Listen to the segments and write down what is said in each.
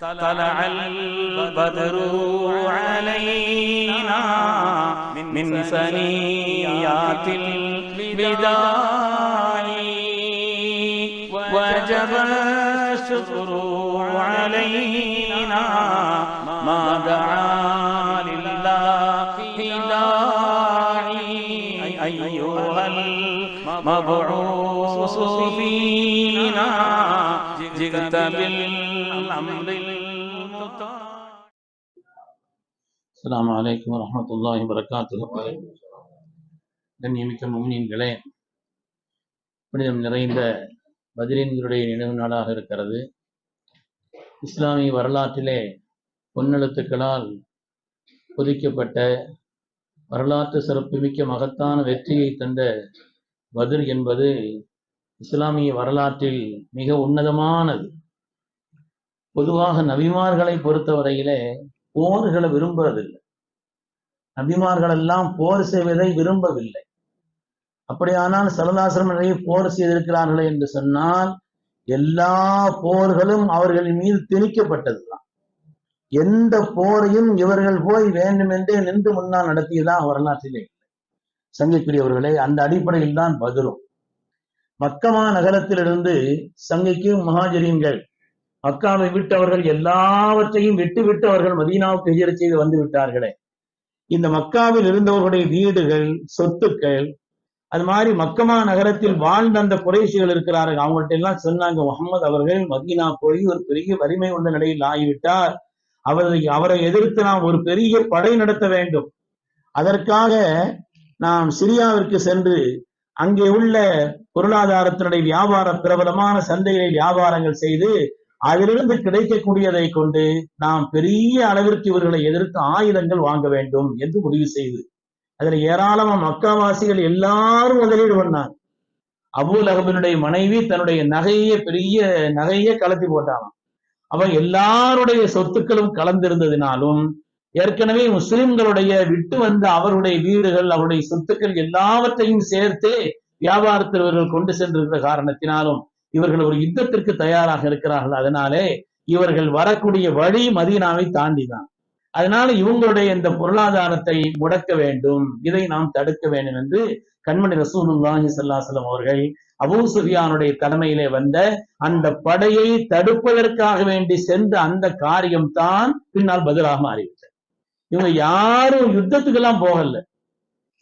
طلع البدر علينا من ثنيات الوداع وجب الشكر علينا ما دعا لله داعي أيها المبعوث فينا جئت بالأمر المطاع அஸ்ஸலாமு அலைக்கும் வரஹ்மத்துல்லாஹி வபரகாத்துஹு கண்ணியமிக்க முமினீன்களே புனிதம் நிறைந்த பதிரீன்களுடைய நினைவு நாளாக இருக்கிறது இஸ்லாமிய வரலாற்றிலே பொன்னெழுத்துக்களால் பொதிக்கப்பட்ட வரலாற்று சிறப்புமிக்க மகத்தான வெற்றியை தந்த பதிர் என்பது இஸ்லாமிய வரலாற்றில் மிக உன்னதமானது பொதுவாக நபிமார்களை பொறுத்தவரையிலே போர்களை விரும்புவதில்லை. நபிமார்கள் எல்லாம் போர் செய்வதை விரும்பவில்லை. அப்படியானால் சரதாசிரம் போர் செய்திருக்கிறார்களே என்று சொன்னால் எல்லா போர்களும் அவர்களின் மீது திணிக்கப்பட்டதுதான். எந்த போரையும் இவர்கள் போய் வேண்டுமென்றே நின்று முன்னால் நடத்தியதான் வரலாற்றிலே இல்லை. சங்கைக்குரியவர்களே அந்த அடிப்படையில் தான் பதிலும் மக்கமா நகரத்திலிருந்து சங்கைக்கு மகாஜரியங்கள் மக்காவை விட்டு அவர்கள் எல்லாவற்றையும் விட்டு விட்டு அவர்கள் மதீனாவுக்கு எஜர் செய்து வந்து விட்டார்களே. இந்த மக்காவில் இருந்தவர்களுடைய வீடுகள் சொத்துக்கள் அது மாதிரி மக்கமா நகரத்தில் வாழ்ந்த அந்த குறைசிகள் இருக்கிறார்கள். அவங்கள்ட்ட எல்லாம் சொன்னாங்க முகமது அவர்கள் மதீனா போய் ஒரு பெரிய வலிமை உள்ள நிலையில் ஆகிவிட்டார். அவரை அவரை எதிர்த்து நாம் ஒரு பெரிய படை நடத்த வேண்டும். அதற்காக நாம் சிரியாவிற்கு சென்று அங்கே உள்ள பொருளாதாரத்தினுடைய வியாபார பிரபலமான சந்தைகளை வியாபாரங்கள் செய்து அதிலிருந்து கிடைக்கக்கூடியதை கொண்டு நாம் பெரிய அளவிற்கு இவர்களை எதிர்த்து ஆயுதங்கள் வாங்க வேண்டும் என்று முடிவு செய்து அதுல ஏராளமா மக்காவாசிகள் எல்லாரும் முதலீடு பண்ணாங்க அபுல் அகபினுடைய மனைவி தன்னுடைய நகையை பெரிய நகையை கலத்தி போட்டாங்க. அவன் எல்லாருடைய சொத்துக்களும் கலந்திருந்ததினாலும் ஏற்கனவே முஸ்லிம்களுடைய விட்டு வந்த அவருடைய வீடுகள் அவருடைய சொத்துக்கள் எல்லாவற்றையும் சேர்த்து வியாபாரத்தில் இவர்கள் கொண்டு சென்றிருக்கிற காரணத்தினாலும் இவர்கள் ஒரு யுத்தத்திற்கு தயாராக இருக்கிறார்கள். அதனாலே இவர்கள் வரக்கூடிய வழி மதீனாவை தாண்டிதான். அதனால இவங்களுடைய இந்த பொருளாதாரத்தை முடக்க வேண்டும். இதை நாம் தடுக்க வேண்டும் என்று கண்மணி ரசூலுல்லாஹி ஸல்லல்லாஹு அவர்கள் அபூ சுஃபியானுடைய தலைமையிலே வந்த அந்த படையை தடுப்பதற்காக வேண்டி சென்ற அந்த காரியம்தான் பின்னால் பதிலாக மாறிவிட்டது. இவங்க யாரும் யுத்தத்துக்கெல்லாம் போகல.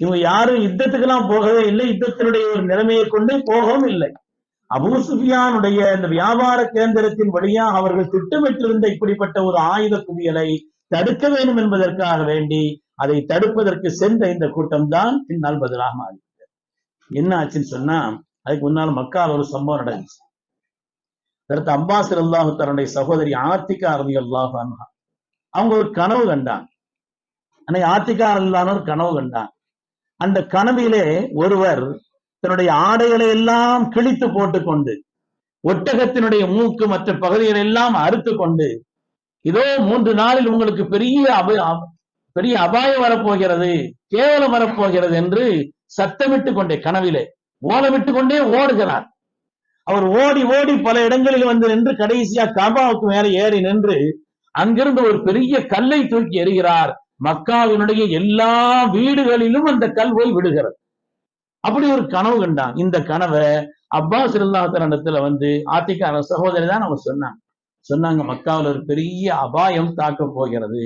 இவங்க யாரும் யுத்தத்துக்கெல்லாம் போகவே இல்லை. யுத்தத்தினுடைய ஒரு நிலைமையை கொண்டு போகவும் இல்லை. அபூ சுஃபியானுடைய இந்த வியாபார கேந்திரத்தின் வழியா அவர்கள் திட்டமிட்டிருந்த இப்படிப்பட்ட ஒரு ஆயுத குவியலை தடுக்க வேண்டும் என்பதற்காக வேண்டி அதை தடுப்பதற்கு சென்ற இந்த கூட்டம் தான் பின்னால் பதிலாக மாறிவிட்டது. என்ன ஆச்சுன்னு சொன்னா அதுக்கு முன்னால் மக்கால் ஒரு சம்பவம் நடந்துச்சு. அடுத்து அம்பாசர் அல்லாஹு தன்னுடைய சகோதரி ஆர்த்திகா ரவி அல்லாஹு அவங்க ஒரு கனவு கண்டாங்க. அன்னைக்கு ஆர்த்திகா அல்லான ஒரு கனவு கண்டாங்க. அந்த கனவிலே ஒருவர் தன்னுடைய ஆடைகளை எல்லாம் கிழித்து போட்டுக்கொண்டு ஒட்டகத்தினுடைய மூக்கு மற்ற பகுதிகளை எல்லாம் அறுத்து கொண்டு இதோ மூன்று நாளில் உங்களுக்கு பெரிய அப பெரிய அபாயம் வரப்போகிறது கேவலம் வரப்போகிறது என்று சத்தமிட்டு கொண்டே கனவிலே ஓலமிட்டு கொண்டே ஓடுகிறார். அவர் ஓடி ஓடி பல இடங்களில் வந்து நின்று கடைசியா காபாவுக்கு மேல ஏறி நின்று அங்கிருந்து ஒரு பெரிய கல்லை தூக்கி எறிகிறார். மக்காவினுடைய எல்லா வீடுகளிலும் அந்த கல் போய் விடுகிறது. அப்படி ஒரு கனவு கண்டான். இந்த கனவை அப்பாஸ் இடத்துல வந்து ஆத்திகா சகோதரி தான் அவங்க சொன்னாங்க. சொன்னாங்க மக்காவில் ஒரு பெரிய அபாயம் தாக்க போகிறது.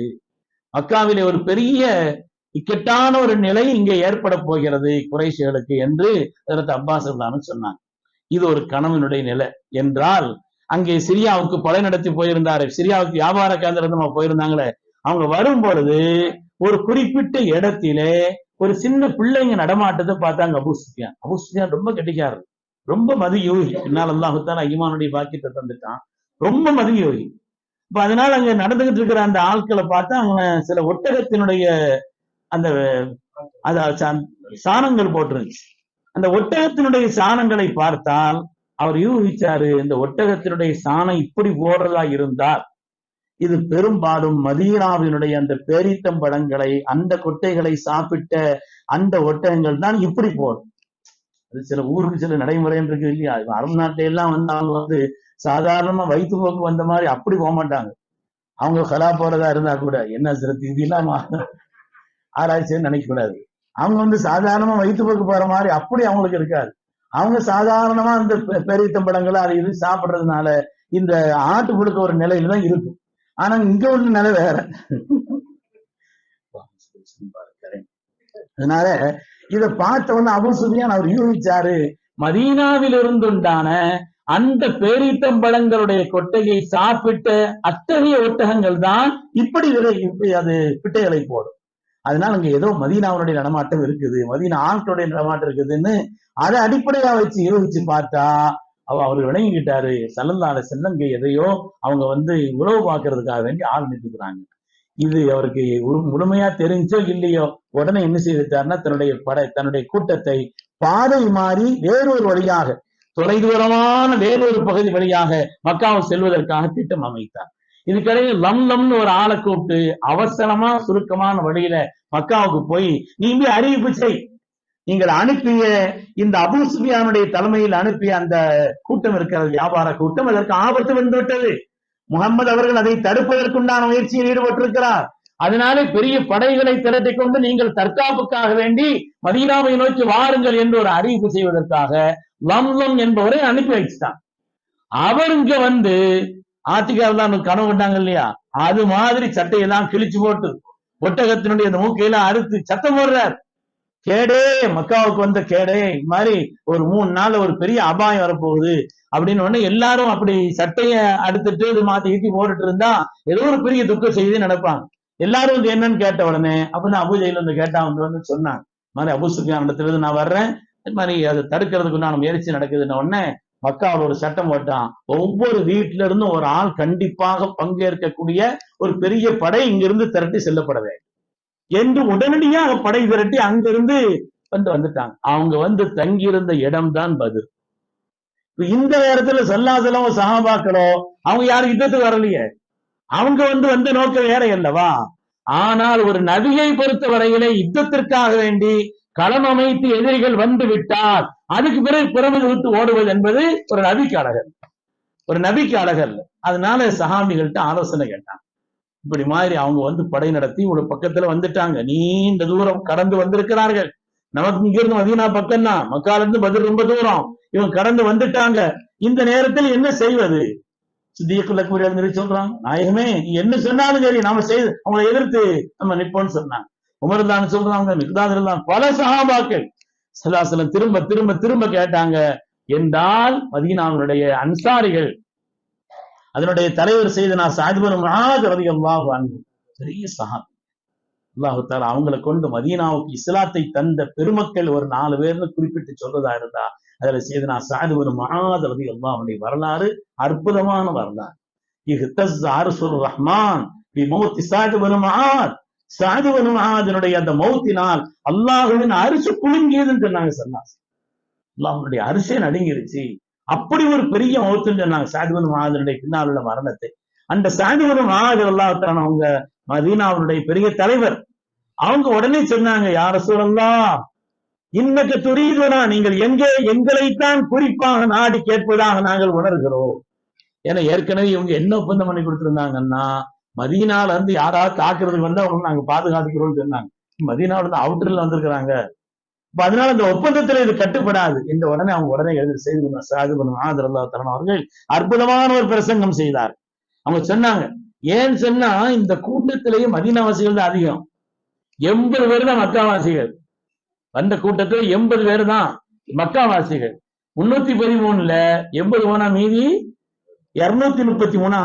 மக்காவிலே ஒரு பெரிய இக்கட்டான ஒரு நிலை இங்கே ஏற்பட போகிறது குறைசிகளுக்கு என்று அதற்கு அப்பாஸ் இருந்தான்னு சொன்னாங்க. இது ஒரு கனவினுடைய நிலை. என்றால் அங்கே சிரியாவுக்கு படை நடத்தி போயிருந்தாரு. சிரியாவுக்கு வியாபார கேந்திரமா போயிருந்தாங்களே. அவங்க வரும் பொழுது ஒரு குறிப்பிட்ட இடத்திலே ஒரு சின்ன பிள்ளைங்க நடமாட்டத்தை பார்த்தாங்க அபு சுஃபியான். அபு சுஃபியான் ரொம்ப கெட்டிக்காரர். ரொம்ப மதி யோகி பின்னால் அல்லாஹுத்தான் ஐமானுடைய பாக்கியத்தை தந்துட்டான். ரொம்ப மதி யோகி இப்ப அதனால அங்க நடந்துகிட்டு இருக்கிற அந்த ஆட்களை பார்த்தா அவங்க சில ஒட்டகத்தினுடைய அந்த அத சா- சாணங்கள் போட்டிருந்துச்சு. அந்த ஒட்டகத்தினுடைய சாணங்களை பார்த்தால் அவர் யூகிச்சாரு இந்த ஒட்டகத்தினுடைய சாணம் இப்படி போடுறதா இருந்தால் இது பெரும்பாலும் மதீனாவினுடைய அந்த பேரித்தம்பழங்களை அந்த கொட்டைகளை சாப்பிட்ட அந்த ஒட்டகங்கள் தான் இப்படி போகும் அது சில ஊருக்கு சில நடைமுறை இருக்கு இல்லையா? அரபு நாட்டில எல்லாம் வந்து அவங்க வந்து சாதாரணமா வயிற்று போக்கு வந்த மாதிரி அப்படி போக மாட்டாங்க. அவங்க கலா போறதா இருந்தா கூட என்ன சில இது இல்லாம ஆராய்ச்சின்னு நினைக்க கூடாது. அவங்க வந்து சாதாரணமா வயிற்று போக்கு போற மாதிரி அப்படி அவங்களுக்கு இருக்காது. அவங்க சாதாரணமா அந்த பெ- அதை இது சாப்பிடுறதுனால இந்த ஆட்டு கொடுக்க ஒரு நிலையில தான் இருக்கும். ஆனா இங்க உள்ள நிலை வேற. அதனால இத பார்த்த உடனே அவர் சுஃபியான் அவர் யூகிச்சாரு மதீனாவில் இருந்துண்டான அந்த பேரீத்தம்பழங்களுடைய கொட்டையை சாப்பிட்ட அத்தகைய ஒட்டகங்கள் தான் இப்படி விலை இப்படி அது பிட்டைகளை போடும். அதனால அங்க ஏதோ மதீனாவுடைய நடமாட்டம் இருக்குது மதீனா ஆண்களுடைய நடமாட்டம் இருக்குதுன்னு அதை அடிப்படையா வச்சு யோசிச்சு பார்த்தா அவ அவர் விளங்கிக்கிட்டாரு. சல்லல்லாத சின்னங்க எதையோ அவங்க வந்து உறவு பார்க்கறதுக்காக வேண்டி ஆள் நிறுத்துக்கிறாங்க இது அவருக்கு முழுமையா தெரிஞ்சோ இல்லையோ உடனே என்ன செய்துட்டாருன்னா தன்னுடைய படை தன்னுடைய கூட்டத்தை பாதை மாறி வேறொரு வழியாக தொலைதூரமான வேறொரு பகுதி வழியாக மக்காவை செல்வதற்காக திட்டம் அமைத்தார். இதுக்கிடையே லம் லம்னு ஒரு ஆளை கூப்பிட்டு அவசரமா சுருக்கமான வழியில மக்காவுக்கு போய் நீங்க அறிவிப்பு செய். நீங்கள் அனுப்பிய இந்த அபூ சுஃபியானுடைய தலைமையில் அனுப்பிய அந்த கூட்டம் இருக்கிறது வியாபார கூட்டம். அதற்கு ஆபத்து வந்துவிட்டது. முகமது அவர்கள் அதை தடுப்பதற்குண்டான முயற்சியில் ஈடுபட்டிருக்கிறார். அதனாலே பெரிய படைகளை திரட்டிக் கொண்டு நீங்கள் தற்காப்புக்காக வேண்டி மதீனாவை நோக்கி வாருங்கள் என்று ஒரு அறிவிப்பு செய்வதற்காக லம்லம் என்பவரை அனுப்பி வச்சுட்டான் அவர் இங்க வந்து ஆத்திகாவில் தான் கனவு கண்டாங்க இல்லையா? அது மாதிரி சட்டையெல்லாம் கிழிச்சு போட்டு ஒட்டகத்தினுடைய அந்த மூக்கையெல்லாம் அறுத்து சத்தம் போடுறார். கேடே மக்காவுக்கு வந்த கேடே இது மாதிரி ஒரு மூணு நாள் ஒரு பெரிய அபாயம் வரப்போகுது. அப்படின்னு உடனே எல்லாரும் அப்படி சட்டைய அடுத்துட்டு இது மாத்தி ஈட்டி போட்டுட்டு இருந்தா ஏதோ ஒரு பெரிய துக்க செய்தி நடப்பாங்க எல்லாரும் இது என்னன்னு கேட்ட உடனே அப்பதான் அபுஜையில வந்து கேட்டா வந்து வந்து சொன்னாங்க. மாதிரி அபு சுஃபியான் இடத்துல இருந்து நான் வர்றேன். இது மாதிரி அதை தடுக்கிறதுக்கு நான் முயற்சி நடக்குதுன்ன உடனே மக்காவில் ஒரு சட்டம் போட்டான். ஒவ்வொரு வீட்டில இருந்தும் ஒரு ஆள் கண்டிப்பாக பங்கேற்கக்கூடிய ஒரு பெரிய படை இங்கிருந்து திரட்டி செல்லப்பட வேண்டும். என்று உடனடியாக படை திரட்டி அங்கிருந்து வந்து வந்துட்டாங்க. அவங்க வந்து தங்கியிருந்த இடம்தான் பதில் இந்த நேரத்துல சல்லாசலம் சகாபாக்களோ அவங்க யாரும் யுத்தத்துக்கு வரலையே. அவங்க வந்து வந்த நோக்கம் வேற அல்லவா? ஆனால் ஒரு நதியை பொறுத்த வரையிலே யுத்தத்திற்காக வேண்டி களம் அமைத்து எதிரிகள் வந்து விட்டால் அதுக்கு பிறகு பிறகு விட்டு ஓடுவது என்பது ஒரு நபிக்கு அழகல் ஒரு நபிக்கு அழகல் அதனால சஹாபிகள்கிட்ட ஆலோசனை கேட்டான் இப்படி மாதிரி அவங்க வந்து படை நடத்தி ஒரு பக்கத்துல வந்துட்டாங்க. நீண்ட தூரம் கடந்து வந்திருக்கிறார்கள். நமக்கு இங்கிருந்து மதீனா பக்கம் தான் மக்கால இருந்து பதில் ரொம்ப தூரம். இவங்க கடந்து வந்துட்டாங்க. இந்த நேரத்தில் என்ன செய்வது? சித்தியக்குள்ள கூறிய சொல்றாங்க நாயகமே நீ என்ன சொன்னாலும் சரி நாம செய்து அவங்களை எதிர்த்து நம்ம நிப்போம்னு சொன்னாங்க. உமர்தான் சொல்றாங்க மிக்தாத் பல சகாபாக்கள் சலாசலம் திரும்ப திரும்ப திரும்ப கேட்டாங்க என்றால் மதீனாவுடைய அன்சாரிகள் அதனுடைய தலைவர் செய்த நான் சாதிபன் ரவி அல்லாஹு பெரிய சஹாபி. அல்லாஹு அவங்களை கொண்டு மதீனாவுக்கு இஸ்லாத்தை தந்த பெருமக்கள் ஒரு நாலு பேர்னு குறிப்பிட்டு சொல்றதா இருந்தா அதுல செய்தனா நான் சாதிபன் மகாஜ் ரவி அல்லாஹுடைய வரலாறு அற்புதமான வரலாறு. ரஹ்மான் பி மௌத்தி சாதிபன் மகாத் சாதிபன் மகாஜனுடைய அந்த மௌத்தினால் அல்லாஹுவின் அரிசி குலுங்கியதுன்னு சொன்னாங்க சன்னாஸ் அல்லாஹனுடைய அரிசே நடுங்கிருச்சு. அப்படி ஒரு பெரிய மௌத்துன்னு சொன்னாங்க சாதிபன் மகாதனுடைய பின்னால் உள்ள மரணத்தை அந்த சாதிபன் மகாஜர் அவங்க அவங்க மதீனாவுடைய பெரிய தலைவர். அவங்க உடனே சொன்னாங்க யார சூழல்லா இன்னக்கு துரிதுனா நீங்கள் எங்கே எங்களைத்தான் குறிப்பாக நாடி கேட்பதாக நாங்கள் உணர்கிறோம். ஏன்னா ஏற்கனவே இவங்க என்ன ஒப்பந்தம் பண்ணி கொடுத்திருந்தாங்கன்னா மதீனால இருந்து யாராவது தாக்குறதுக்கு வந்து அவங்க நாங்க பாதுகாத்துக்கிறோம்னு சொன்னாங்க. மதீனால இருந்து அவுட்டர்ல வந்திருக்கிறாங்க. அதனால இந்த ஒப்பந்தத்துல இது கட்டுப்படாது இந்த உடனே அவங்க உடனே எழுதி செய்து சாது பண்ணும் ஆதரல்லா தரணும் அவர்கள் அற்புதமான ஒரு பிரசங்கம் செய்தார். அவங்க சொன்னாங்க ஏன் சொன்னா இந்த கூட்டத்திலேயே மதீனாவாசிகள் தான் அதிகம். எண்பது பேர் தான் மக்காவாசிகள். வந்த கூட்டத்துல எண்பது பேர் தான் மக்காவாசிகள். முன்னூத்தி பதிமூணுல எண்பது போனா மீதி? இருநூத்தி முப்பத்தி மூணா?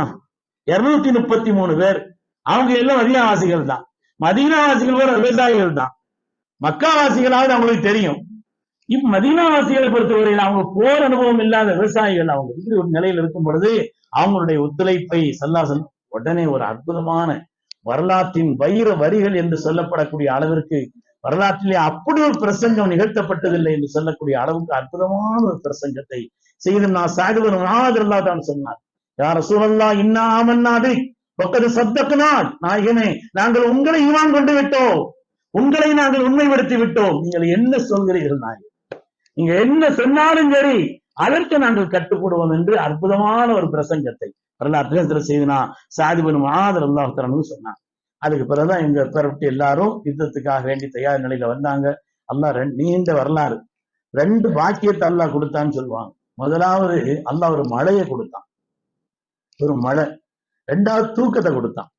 இருநூத்தி முப்பத்தி மூணு பேர். அவங்க எல்லாம் மதீனாவாசிகள் தான். மதீனாவாசிகள் பேர் விவசாயிகள் தான். மக்காவாசிகளாவது அவங்களுக்கு தெரியும். இப்ப மதீனாவாசிகளை பொறுத்தவரையில் அவங்க போர் அனுபவம் இல்லாத விவசாயிகள். அவங்க இப்படி ஒரு நிலையில் இருக்கும் பொழுது அவங்களுடைய ஒத்துழைப்பை சல்லாசன் உடனே ஒரு அற்புதமான வரலாற்றின் வைர வரிகள் என்று சொல்லப்படக்கூடிய அளவிற்கு வரலாற்றிலே அப்படி ஒரு பிரசங்கம் நிகழ்த்தப்பட்டதில்லை என்று சொல்லக்கூடிய அளவுக்கு அற்புதமான ஒரு பிரசங்கத்தை செய்து நான் சாகுவன் மகாதிரல்லா தான் சொன்னார். யார சூழல்லா இன்னா ஆமன்னாது பக்கத்து சத்தக்குனால் நாயகமே நாங்கள் உங்களை ஈவான் கொண்டு விட்டோம். உங்களை நாங்கள் உண்மைப்படுத்தி விட்டோம். நீங்கள் என்ன சொல்கிறீர்கள் நாங்கள் நீங்க என்ன சொன்னாலும் சரி அதற்கு நாங்கள் கட்டுப்படுவோம் என்று அற்புதமான ஒரு பிரசங்கத்தை வரலாற்று சில செய்தினா சாதிபன் மாதர் அல்லாஹ் சொன்னான். அதுக்கு பிறகுதான் எங்க பெறப்பட்டு எல்லாரும் யுத்தத்துக்காக வேண்டி தயார் நிலையில வந்தாங்க. அல்லாஹ் ரெண்டு நீண்ட வரலாறு. ரெண்டு பாக்கியத்தை அல்லாஹ் கொடுத்தான்னு சொல்லுவாங்க. முதலாவது அல்லாஹ் ஒரு மழையை கொடுத்தான். ஒரு மழை. ரெண்டாவது தூக்கத்தை கொடுத்தான்.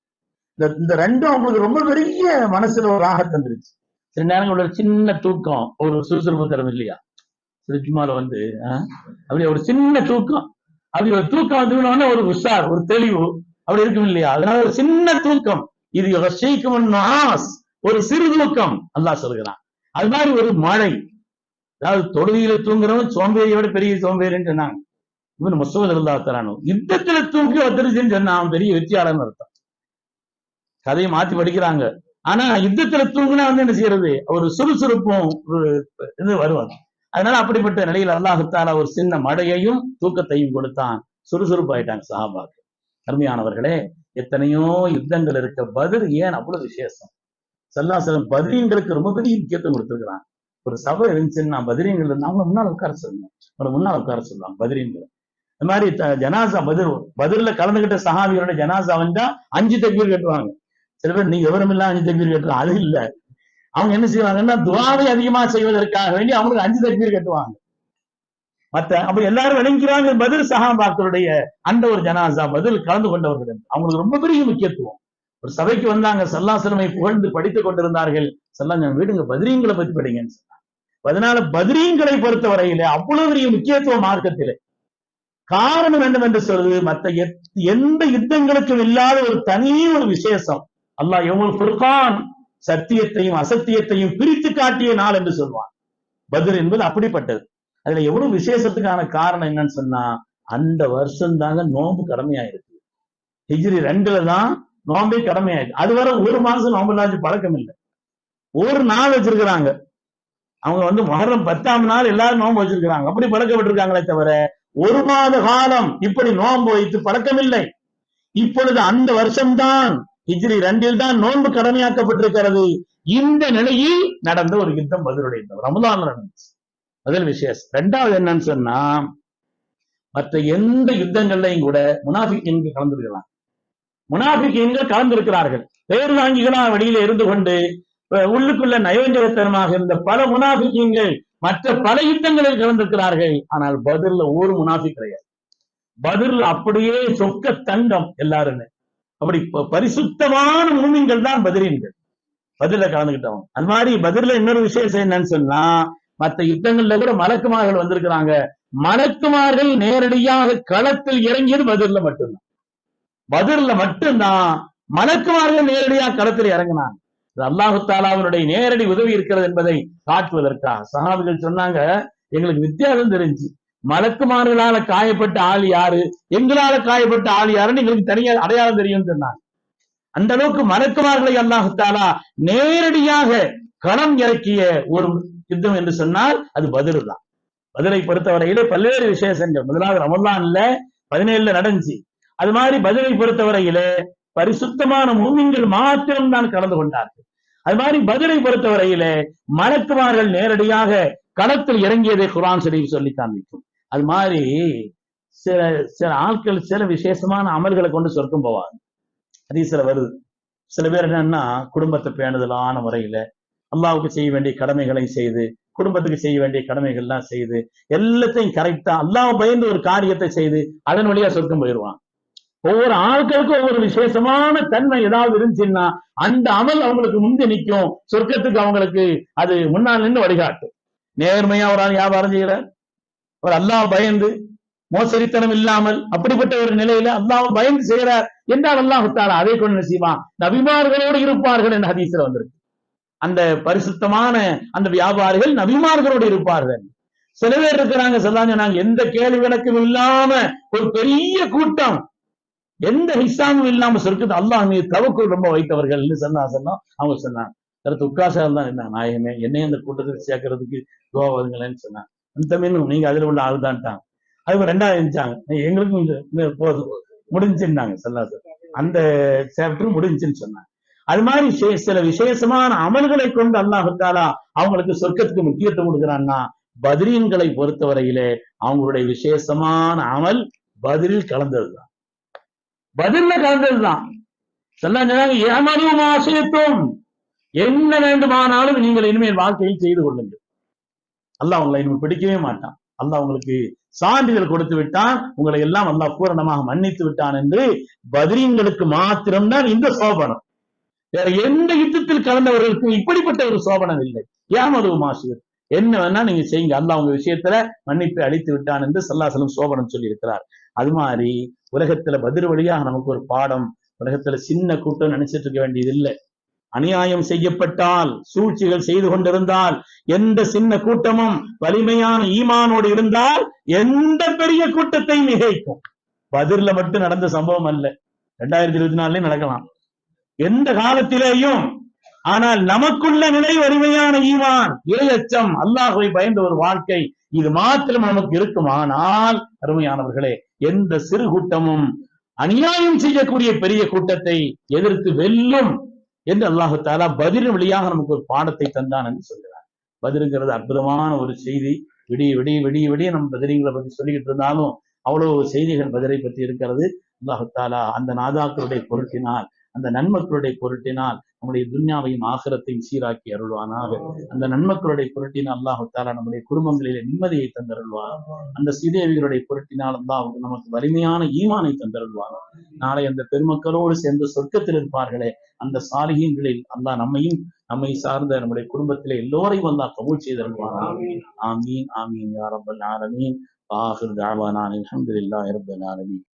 இந்த இந்த ரெண்டும் அவங்களுக்கு ரொம்ப பெரிய மனசுல ஒரு ஆக தந்துருச்சு. சில நேரங்கள் ஒரு சின்ன தூக்கம் ஒரு சுறுசுறுப்பு தரம் இல்லையா? சுருச்சுமால வந்து ஆஹ், அப்படி ஒரு சின்ன தூக்கம். அப்படி ஒரு தூக்கம் வந்து ஒரு உஷார் ஒரு தெளிவு அப்படி இருக்கும் இல்லையா? அதனால ஒரு சின்ன தூக்கம். இது ஒரு சிறு தூக்கம் அல்லாஹ் சொல்கிறான். அது மாதிரி ஒரு மழை. அதாவது தொழுகையில தூங்குறவன் சோம்பேறியை விட பெரிய சோம்பேறின்னு சொன்னாங்க. இவன் முஸ்தபல் அல்லா தரானு யுத்தத்துல தூக்கி வந்துருச்சுன்னு சொன்னா அவன் பெரிய வெற்றியாளர்னு அர்த்தம். கதையை மாத்தி படிக்கிறாங்க. ஆனா யுத்தத்துல தூங்குனா வந்து என்ன செய்யறது? ஒரு சுறுசுறுப்பும் இது வருவாங்க. அதனால அப்படிப்பட்ட நிலையில் அல்லாஹுத்தாலா ஒரு சின்ன மடையையும் தூக்கத்தையும் கொடுத்தான். சுறுசுறுப்பாயிட்டாங்க சஹாபாக்கு அருமையானவர்களே எத்தனையோ யுத்தங்கள் இருக்க. பதில் ஏன் அவ்வளவு விசேஷம்? சல்லாசலம் பதிரீன்களுக்கு ரொம்ப பெரிய முக்கியத்துவம் கொடுத்துருக்கிறான். ஒரு சபை இருந்துச்சுன்னா பதிரீன்கள் இருந்தா அவங்க முன்னால் உட்கார சொல்லணும் அவங்களை முன்னால் உட்கார சொல்லுவாங்க பதிரீன்கள். இந்த மாதிரி ஜனாசா பதில் பதில்ல கலந்துகிட்ட சஹாபிகளோட ஜனாசா வந்தா அஞ்சு தக்கீர் கட்டுவாங்க. சில பேர் நீங்க விவரம் இல்லாம அஞ்சு தக்பீர் கட்டுறது அது இல்ல. அவங்க என்ன செய்வாங்கன்னா துவாவை அதிகமா செய்வதற்காக வேண்டி அவங்களுக்கு அஞ்சு தக்பீர் கட்டுவாங்க. மத்த அப்ப எல்லாரும் விளங்கிறாங்க பதில் சஹாபாக்களுடைய அந்த ஒரு ஜனாசா பதில் கலந்து கொண்டவர்கள் அவங்களுக்கு ரொம்ப பெரிய முக்கியத்துவம். ஒரு சபைக்கு வந்தாங்க சல்லாசலமை புகழ்ந்து படித்துக் கொண்டிருந்தார்கள். சல்லாங்க வீடுங்க பதிரீங்களை பத்தி படிங்கன்னு சொன்னாங்க. அதனால பதிரீங்களை பொறுத்தவரையில அவ்வளவு பெரிய முக்கியத்துவம் மார்க்கத்திலே. காரணம் என்னவென்று சொல்வது மற்ற எந்த யுத்தங்களுக்கும் இல்லாத ஒரு தனி ஒரு விசேஷம். அல்லாஹ் யோமுல் ஃபுர்கான் சத்தியத்தையும் அசத்தியத்தையும் பிரித்து காட்டிய நாள் என்று சொல்வான். பத்ர் என்பது அப்படிப்பட்டது. அதுல எவ்வளவு விசேஷத்துக்கான காரணம் என்னன்னு சொன்னா அந்த வருஷம் தாங்க நோன்பு கடமையாயிருக்கு. ஹிஜ்ரி ரெண்டுல தான் நோம்பே கடமையாயிருக்கு. அது வர ஒரு மாசம் நோம்பு பழக்கம் இல்லை. ஒரு நாள் வச்சிருக்கிறாங்க. அவங்க வந்து மகரம் பத்தாம் நாள் எல்லாரும் நோன்பு வச்சிருக்கிறாங்க. அப்படி பழக்கப்பட்டிருக்காங்களே தவிர ஒரு மாத காலம் இப்படி நோன்பு வைத்து பழக்கமில்லை. இப்பொழுது அந்த வருஷம்தான் ஹிஜ்ரி ரெண்டில் தான் நோன்பு கடமையாக்கப்பட்டிருக்கிறது. இந்த நிலையில் நடந்த ஒரு யுத்தம் பதிலுடைய ரமதான் நடந்துச்சு முதல் விசேஷம். ரெண்டாவது என்னன்னு சொன்னா மற்ற எந்த யுத்தங்கள்லையும் கூட முனாஃபிக்கீன்கள் கலந்துருக்கலாம். முனாஃபிக்கீன்கள் கலந்திருக்கிறார்கள். பேர் வாங்கிகளா வெளியில இருந்து கொண்டு உள்ளுக்குள்ள நயவஞ்சகத்தனமாக இருந்த பல முனாஃபிக்கீன்கள் மற்ற பல யுத்தங்களில் கலந்திருக்கிறார்கள். ஆனால் பதில்ல ஒரு முனாஃபி கிடையாது. பதில் அப்படியே சொக்க தண்டம் எல்லாருமே. அப்படி பரிசுத்தமான மூமின்கள் தான் பதிரீன்கள். பதில கலந்துகிட்டவங்க அது மாதிரி பதில இன்னொரு விசேஷம் என்னன்னு சொன்னா மற்ற யுத்தங்கள்ல கூட மலக்குமார்கள் வந்திருக்கிறாங்க. மலக்குமார்கள் நேரடியாக களத்தில் இறங்கியது பதில்ல மட்டும்தான். பதில்ல மட்டும்தான் மலக்குமார்கள் நேரடியாக களத்தில் இறங்கினாங்க. அல்லாஹுத்தாலா அல்லாஹு தாலாவினுடைய நேரடி உதவி இருக்கிறது என்பதை காட்டுவதற்காக. சஹாபிகள் சொன்னாங்க எங்களுக்கு வித்தியாசம் தெரிஞ்சு. மலக்குமார்களால காயப்பட்ட ஆள் யாரு? எங்களால காயப்பட்ட ஆள் யாருன்னு எங்களுக்கு தனியா அடையாளம் தெரியும் சொன்னாங்க. அந்த அளவுக்கு மலக்குமார்களை அல்லாஹத்தாலா நேரடியாக களம் இறக்கிய ஒரு யுத்தம் என்று சொன்னால் அது பதில் தான் பதிலை பொறுத்தவரையில பல்வேறு விசேஷங்கள். முதலாவது ரமலான்ல பதினேழுல நடந்துச்சு. அது மாதிரி பதிலை பொறுத்தவரையிலே பரிசுத்தமான மூமிங்கள் மாத்திரம் தான் கலந்து கொண்டார்கள். அது மாதிரி பதிலை பொறுத்தவரையிலே மலக்குமார்கள் நேரடியாக களத்தில் இறங்கியதை குரான் ஷரீஃப் சொல்லி காண்பிக்கும் அது மாதிரி சில சில ஆட்கள் சில விசேஷமான அமல்களை கொண்டு சொர்க்கம் போவாங்க. ஹதீஸ்ல வருது. சில பேர் என்னன்னா குடும்பத்தை பேணுதலான முறையில அல்லாவுக்கு செய்ய வேண்டிய கடமைகளை செய்து குடும்பத்துக்கு செய்ய வேண்டிய கடமைகள்லாம் செய்து எல்லாத்தையும் கரெக்டா அல்லாஹ் பயந்து ஒரு காரியத்தை செய்து அதன் வழியா சொர்க்கம் போயிடுவான் ஒவ்வொரு ஆட்களுக்கும் ஒவ்வொரு விசேஷமான தன்மை ஏதாவது இருந்துச்சுன்னா அந்த அமல் அவங்களுக்கு முந்தி நிற்கும். சொர்க்கத்துக்கு அவங்களுக்கு அது முன்னால் நின்று வழிகாட்டும். நேர்மையா ஒரு ஆள் வியாபாரம் செய்யறார். அவர் அல்லாஹ் பயந்து மோசடித்தனம் இல்லாமல் அப்படிப்பட்ட ஒரு நிலையில அல்லாஹ் பயந்து செய்கிறார் என்றால் அல்லாஹ் தாலா அதை கொண்டு செய்வான்? நபிமார்களோடு இருப்பார்கள் என்று ஹதீஸ்ல வந்திருக்கு. அந்த பரிசுத்தமான அந்த வியாபாரிகள் நபிமார்களோடு இருப்பார்கள். சில பேர் இருக்கிறாங்க சொல்லாங்க நாங்க எந்த கேள்வி விளக்கம் இல்லாம ஒரு பெரிய கூட்டம் எந்த ஹிஸ்ஸாமும் இல்லாம சொர்க்கத்து அல்லாஹ் மீது தவக்குள் ரொம்ப வைத்தவர்கள் சொன்னா சொன்னா அவங்க சொன்னாங்க. கருத்து உட்காசால் தான் என்ன நாயகமே என்னையும் அந்த கூட்டத்தில் சேர்க்கறதுக்கு துவா சொன்னாங்க. அந்த நீங்க அதுல உள்ள ஆள் தான்ட்டாங்க அது ரெண்டாவது இருந்துச்சாங்க. எங்களுக்கும் போதும் முடிஞ்சுன்னாங்க சொல்லாது. அந்த சாப்டர் முடிஞ்சுன்னு சொன்னாங்க. அது மாதிரி சில விசேஷமான அமல்களை கொண்டு அல்லாஹாலா அவங்களுக்கு சொர்க்கத்துக்கு முக்கியத்துவம் கொடுக்குறான்னா பதிரீன்களை பொறுத்தவரையிலே அவங்களுடைய விசேஷமான அமல் பதிலில் கலந்ததுதான் பதில கலந்ததுதான் சொன்னாங்க ஏமாறும் ஆசையத்தும். என்ன வேண்டுமானாலும் நீங்கள் இனிமேல் வாழ்க்கையில் செய்து கொள்ளுங்கள். அல்லாஹ் உங்களை இனிமேல் பிடிக்கவே மாட்டான். அல்லாஹ் உங்களுக்கு சான்றிதழ் கொடுத்து விட்டான். உங்களை எல்லாம் அல்லாஹ் பூரணமாக மன்னித்து விட்டான் என்று பதிரீங்களுக்கு மாத்திரம்தான் இந்த சோபனம். வேற எந்த யுத்தத்தில் கலந்தவர்களுக்கும் இப்படிப்பட்ட ஒரு சோபனம் இல்லை. ஏமது மாசியர் என்ன வேணா நீங்க செய்யுங்க. அல்லாஹ் உங்க விஷயத்துல மன்னிப்பை அளித்து விட்டான் என்று சல்லாசலம் சோபனம் சொல்லி இருக்கிறார் அது மாதிரி உலகத்துல பதிர் வழியாக நமக்கு ஒரு பாடம் உலகத்துல சின்ன கூட்டம் நினைச்சிட்டு இருக்க வேண்டியது இல்லை அநியாயம் செய்யப்பட்டால் சூழ்ச்சிகள் செய்து கொண்டிருந்தால் எந்த சின்ன கூட்டமும் வலிமையான ஈமானோடு இருந்தால் எந்த பெரிய கூட்டத்தை மிகைக்கும் பதிர்ல மட்டும் நடந்த சம்பவம் அல்ல. ரெண்டாயிரத்தி இருபத்தி நாலுலயும் நடக்கலாம். எந்த காலத்திலேயும் ஆனால் நமக்குள்ள நிலை வலிமையான ஈமான் இரையச்சம் அல்லாஹுவை பயந்த ஒரு வாழ்க்கை இது மாத்திரம் நமக்கு இருக்குமானால் அருமையானவர்களே எந்த சிறு கூட்டமும் அநியாயம் செய்யக்கூடிய பெரிய கூட்டத்தை எதிர்த்து வெல்லும் என்று அல்லாஹு தாலா பதில் வழியாக நமக்கு ஒரு பாடத்தை தந்தான் என்று சொல்கிறார். பதிலுங்கிறது அற்புதமான ஒரு செய்தி. விடிய விடிய விடிய விடிய நம்ம பதிரிங்களை பற்றி சொல்லிக்கிட்டு இருந்தாலும் அவ்வளவு செய்திகள் பதிலை பற்றி இருக்கிறது. அல்லாஹு தாலா அந்த நாதாக்களுடைய பொருட்டினால் அந்த நன்மக்களுடைய பொருட்டினால் நம்முடைய துன்யாவையும் ஆகிரத்தையும் சீராக்கி அருள்வானாக. அந்த நன்மக்களுடைய பொருட்டினால் அல்லாஹு தாலா நம்முடைய குடும்பங்களிலே நிம்மதியை தந்தருள்வான். அந்த சீதேவிகளுடைய பொருட்டினால் அல்லாஹ் நமக்கு வலிமையான ஈமானை தந்தருள்வான். நாளை அந்த பெருமக்களோடு சேர்ந்து சொர்க்கத்தில் இருப்பார்களே அந்த சாலிகங்களில் அல்லாஹ் நம்மையும் நம்மை சார்ந்த நம்முடைய குடும்பத்திலே எல்லோரையும் அல்லாஹ் கபூல் செய்தருள்வானா ஆமீன் ஆமீன் யா ரப்பல் ஆலமீன். ஆஹிர் தாவானா அல்ஹம்துலில்லாஹி ரப்பில் ஆலமீன்.